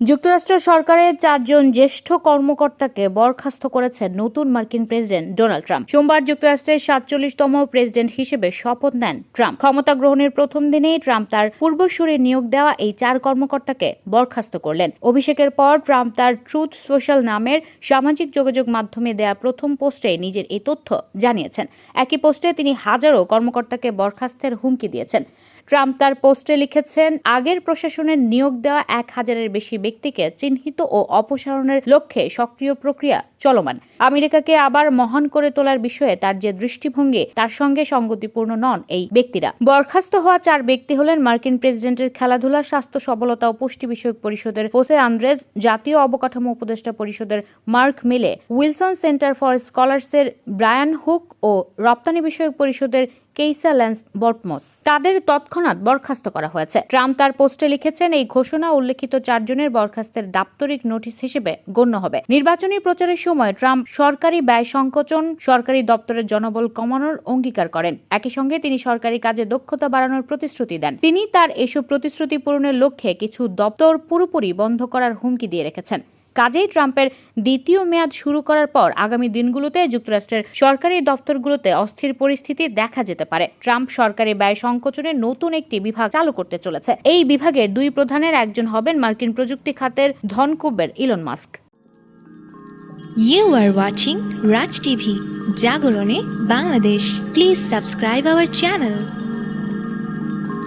যুক্তরাষ্ট্র সরকারের চারজন জ্যেষ্ঠ কর্মকর্তাকে বরখাস্ত করেছেন নতুন মার্কিন প্রেসিডেন্ট ডোনাল্ড ট্রাম্প। সোমবার যুক্তরাষ্ট্রের সাতচল্লিশতম প্রেসিডেন্ট হিসেবে শপথ নেন ট্রাম্প। ক্ষমতা গ্রহণের প্রথম দিনেই ট্রাম্প তার পূর্বসূরে নিয়োগ দেওয়া এই চার কর্মকর্তাকে বরখাস্ত করলেন। অভিষেকের পর ট্রাম্প তার ট্রুথ সোশ্যাল নামের সামাজিক যোগাযোগ মাধ্যমে দেয়া প্রথম পোস্টে নিজের এই তথ্য জানিয়েছেন। একই পোস্টে তিনি হাজারো কর্মকর্তাকে বরখাস্তের হুমকি দিয়েছেন। ট্রাম্প তার পোস্টে লিখেছেন, আগের প্রশাসনের নিয়োগ দেওয়া এক হাজারের বেশি ব্যক্তিকে চিহ্নিত ও অপসারণের লক্ষ্যে সক্রিয় প্রক্রিয়া চলমান। আমেরিকাকে আবার মহান করে তোলার বিষয়ে তার যে দৃষ্টিভঙ্গি, তার সঙ্গে সঙ্গতিপূর্ণ নন এই ব্যক্তিরা। বরখাস্ত হওয়া চার ব্যক্তি হলেন মার্কিন প্রেসিডেন্টের খেলাধুলা, স্বাস্থ্য, সবলতা ও পুষ্টি বিষয়ক পরিষদের হোসে আন্দ্রেজ জাতীয় অবকাঠামো উপদেষ্টা পরিষদের Mark Milley, Wilson Center for স্কলার্সের Brian Hook ও রপ্তানি বিষয়ক পরিষদের কেইসা ল্যান্স বটমস তাদের তৎক্ষণাৎ বরখাস্ত করা হয়েছে। ট্রাম্প তার পোস্টে লিখেছেন, এই ঘোষণা উল্লেখিত চারজনের বরখাস্তের দাপ্তরিক নোটিশ হিসেবে গণ্য হবে। নির্বাচনী প্রচারের সময় ট্রাম্প সরকারি ব্যয় সংকোচন, সরকারি দপ্তরের জনবল কমানোর অঙ্গীকার করেন। একই সঙ্গে তিনি সরকারি কাজে দক্ষতা বাড়ানোর প্রতিশ্রুতি দেন। তিনি তার এসব প্রতিশ্রুতি পূরণের লক্ষ্যে কিছু দপ্তর পুরোপুরি বন্ধ করার হুমকি দিয়ে রেখেছেন। কাজেই ট্রাম্পের দ্বিতীয় মেয়াদ শুরু করার পর আগামী দিনগুলোতে যুক্তরাষ্ট্রের সরকারি দপ্তরগুলোতে অস্থির পরিস্থিতি দেখা যেতে পারে ট্রাম্প সরকারি ব্যয় সংকোচনের নতুন একটি বিভাগ চালু করতে চলেছে এই বিভাগের দুই প্রধানের একজন হবেন মার্কিন প্রযুক্তি খাতের ধনকুবের Elon Musk You are watching Raj TV, জাগরণে Bangladesh. Please subscribe our channel.